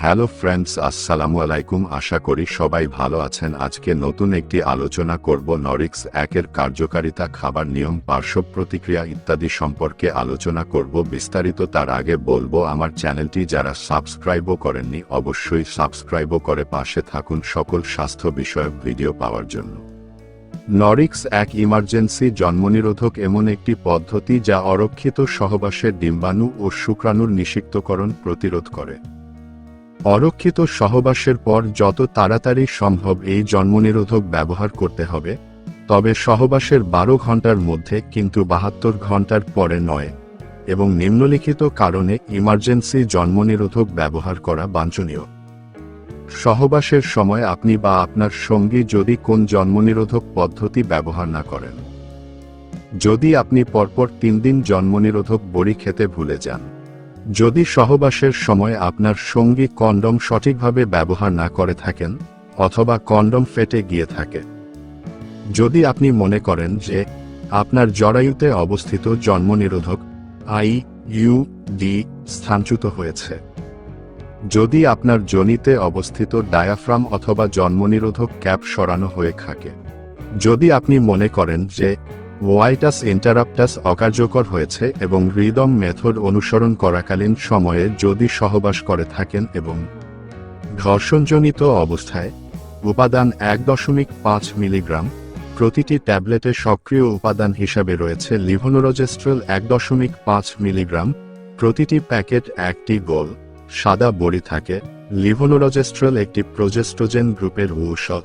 Hello friends আসসালামু আলাইকুম আশা করি সবাই ভালো আছেন। আজকে নতুন একটি আলোচনা করব নরিক্স একের কার্যকারিতা, খাবার নিয়ম, পার্শ্ব প্রতিক্রিয়া ইত্যাদি সম্পর্কে আলোচনা করব। বিস্তারিত তার আগে বলব, আমার চ্যানেলটি যারা সাবস্ক্রাইবও করেননি, অবশ্যই সাবস্ক্রাইবও করে পাশে থাকুন সকল স্বাস্থ্য বিষয়ক ভিডিও পাওয়ার জন্য। নরিক্স এক ইমার্জেন্সি জন্মনিরোধক এমন একটি পদ্ধতি যা অরক্ষিত সহবাসের ডিম্বাণু ও শুক্রাণুর নিষিক্তকরণ প্রতিরোধ করে। অরক্ষিত সহবাসের পর যত তাড়াতাড়ি সম্ভব এই জন্মনিরোধক ব্যবহার করতে হবে, তবে সহবাসের বারো ঘণ্টার মধ্যে কিন্তু বাহাত্তর ঘণ্টার পরে নয়, এবং নিম্নলিখিত কারণে ইমার্জেন্সি জন্মনিরোধক ব্যবহার করা বাঞ্ছনীয়। সহবাসের সময় আপনি বা আপনার সঙ্গী যদি কোন জন্মনিরোধক পদ্ধতি ব্যবহার না করেন। যদি আপনি পরপর তিন দিন জন্মনিরোধক বড়ি খেতে ভুলে যান। যদি সহবাসের সময় আপনার সঙ্গী কন্ডম সঠিকভাবে ব্যবহার না করে থাকেন, অথবা কন্ডম ফেটে গিয়ে থাকে। যদি আপনি মনে করেন যে আপনার জরায়ুতে অবস্থিত জন্মনিরোধক আই ইউ ডি স্থানচ্যুত হয়েছে। যদি আপনার জনিতে অবস্থিত ডায়াফ্রাম অথবা জন্মনিরোধক ক্যাপ সরানো হয়ে থাকে। যদি আপনি মনে করেন যে, ওয়াইটাস ইন্টারাপ্টাস অকার্যকর হয়েছে এবং হৃদম মেথড অনুসরণ করাকালীন সময়ে যদি সহবাস করে থাকেন এবং ঘর্ষণজনিত অবস্থায় উপাদান এক দশমিক পাঁচ মিলিগ্রাম, প্রতিটি ট্যাবলেটে সক্রিয় উপাদান হিসাবে রয়েছে লিভোনোরোজেস্ট্রল এক দশমিক পাঁচ মিলিগ্রাম, প্রতিটি প্যাকেট একটি গোল। সাদা বড়ি থাকে লিভোনোরোজেস্ট্রল একটি প্রোজেস্ট্রোজেন গ্রুপের ঔষধ।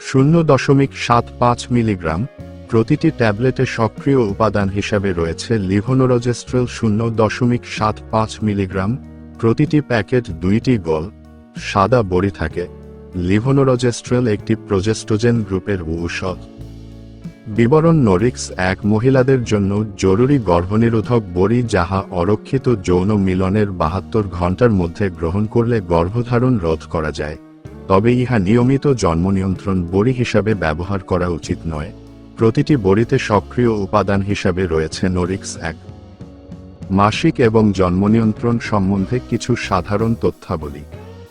শূন্য দশমিক সাত পাঁচ মিলিগ্রাম, প্রতিটি ট্যাবলেটে সক্রিয় উপাদান হিসাবে রয়েছে লিভোনোরজেস্ট্রেল শূন্য দশমিক সাত পাঁচ মিলিগ্রাম, প্রতিটি প্যাকেট দুইটি গোল সাদা বড়ি থাকে, লিভোনোরোজেস্ট্রল একটি প্রোজেস্টোজেন গ্রুপের ঔষধ। বিবরণ নোরিক্স এক মহিলাদের জন্য জরুরি গর্ভনিরোধক বড়ি যাহা অরক্ষিত যৌন মিলনের বাহাত্তর ঘণ্টার মধ্যে গ্রহণ করলে গর্ভধারণ রোধ করা যায়। তবে ইহা নিয়মিত জন্ম নিয়ন্ত্রণ বড়ি হিসাবে ব্যবহার করা উচিত নয়। প্রতিটি বড়িতে সক্রিয় উপাদান হিসাবে রয়েছে নোরিক্স এক। মাসিক এবং জন্মনিয়ন্ত্রণ সম্বন্ধে কিছু সাধারণ তথ্যাবলী।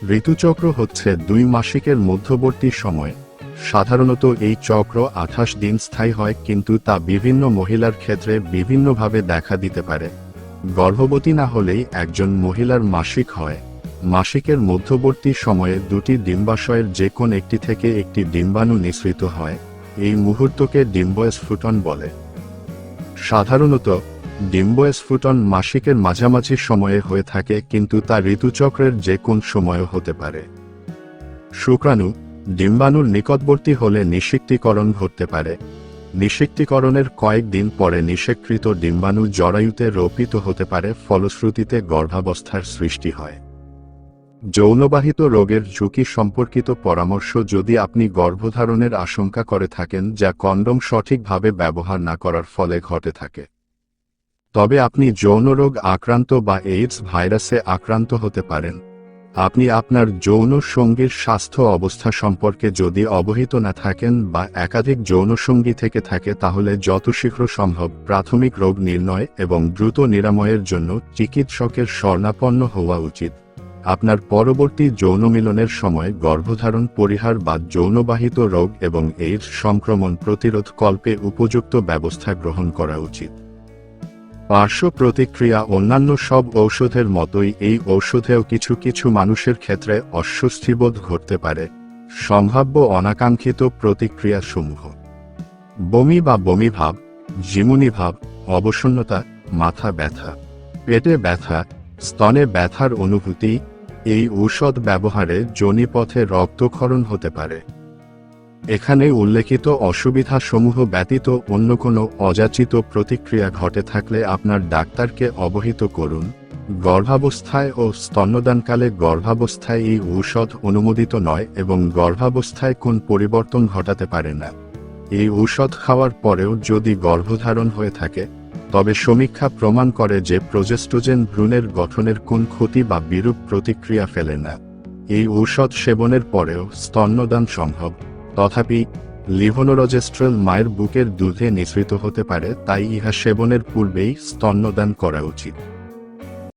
ঋতুচক্র হচ্ছে দুই মাসিকের মধ্যবর্তী সময়। সাধারণত এই চক্র আঠাশ দিন স্থায়ী হয়, কিন্তু তা বিভিন্ন মহিলার ক্ষেত্রে বিভিন্নভাবে দেখা দিতে পারে। গর্ভবতী না হলেই একজন মহিলার মাসিক হয়। মাসিকের মধ্যবর্তী সময়ে দুটি ডিম্বাশয়ের যে কোন একটি থেকে একটি ডিম্বাণু নিঃসৃত হয়। এই মুহূর্তকে ডিম্বস্ফুটন বলে। সাধারণত, ডিম্বস্ফুটন মাসিকের মাঝামাঝি সময়ে হয়ে থাকে, কিন্তু তা ঋতুচক্রের যে কোন সময়ও হতে পারে। শুক্রাণু ডিম্বাণুর নিকটবর্তী হলে নিষিক্তীকরণ ঘটতে পারে। নিষিক্তীকরণের কয়েকদিন পরে নিষেকৃত ডিম্বাণু জরায়ুতে রোপিত হতে পারে, ফলশ্রুতিতে গর্ভাবস্থার সৃষ্টি হয়। যৌনবাহিত রোগের ঝুঁকি সম্পর্কিত পরামর্শ যদি আপনি গর্ভধারণের আশঙ্কা করে থাকেন, যা কন্ডম সঠিকভাবে ব্যবহার না করার ফলে ঘটে থাকে। তবে আপনি যৌন রোগ আক্রান্ত বা এইডস ভাইরাসে আক্রান্ত হতে পারেন। আপনি আপনার যৌন সঙ্গীর স্বাস্থ্য অবস্থা সম্পর্কে যদি অবহিত না থাকেন বা একাধিক যৌন সঙ্গী থেকে থাকে তাহলে যত শীঘ্র সম্ভব প্রাথমিক রোগ নির্ণয় এবং দ্রুত নিরাময়ের জন্য চিকিৎসকের স্বর্ণাপন্ন হওয়া উচিত। আপনার পরবর্তী যৌন মিলনের সময় গর্ভধারণ পরিহার বা যৌনবাহিত রোগ এবং এইডস সংক্রমণ প্রতিরোধ কল্পে উপযুক্ত ব্যবস্থা গ্রহণ করা উচিত। পার্শ্ব প্রতিক্রিয়া অন্যান্য সব ঔষধের মতোই এই ঔষধেও কিছু কিছু মানুষের ক্ষেত্রে অস্বস্তিবোধ ঘটতে পারে। সম্ভাব্য অনাকাঙ্ক্ষিত প্রতিক্রিয়া সমূহ বমি বা বমি ভাব জিমুনি ভাব অবসন্নতা, মাথা ব্যথা, পেটে ব্যথা, স্তনে ব্যথার অনুভূতি, এই ঔষধ ব্যবহারে যোনিপথে রক্তক্ষরণ হতে পারে। এখানে উল্লেখিত অসুবিধাসমূহ ব্যতীত অন্য কোনো অযাচিত প্রতিক্রিয়া ঘটে থাকলে আপনার ডাক্তারকে অবহিত করুন। গর্ভাবস্থায় ও স্তন্যদানকালে গর্ভাবস্থায় এই ঔষধ অনুমোদিত নয় এবং গর্ভাবস্থায় কোন পরিবর্তন ঘটাতে পারে না। এই ঔষধ খাওয়ার পরেও যদি গর্ভধারণ হয়ে থাকে, তবে সমীক্ষা প্রমাণ করে যে প্রজেস্টোজেন ভ্রূণের গঠনের কোন ক্ষতি বা বিরূপ প্রতিক্রিয়া ফেলে না। এই ঔষধ সেবনের পরেও স্তন্যদান সম্ভব। তথাপি, লিভোনোরজেস্ট্রেল মায়ের বুকের দুধে নিঃসৃত হতে পারে, তাই ইহা সেবনের পূর্বেই স্তন্যদান করা উচিত।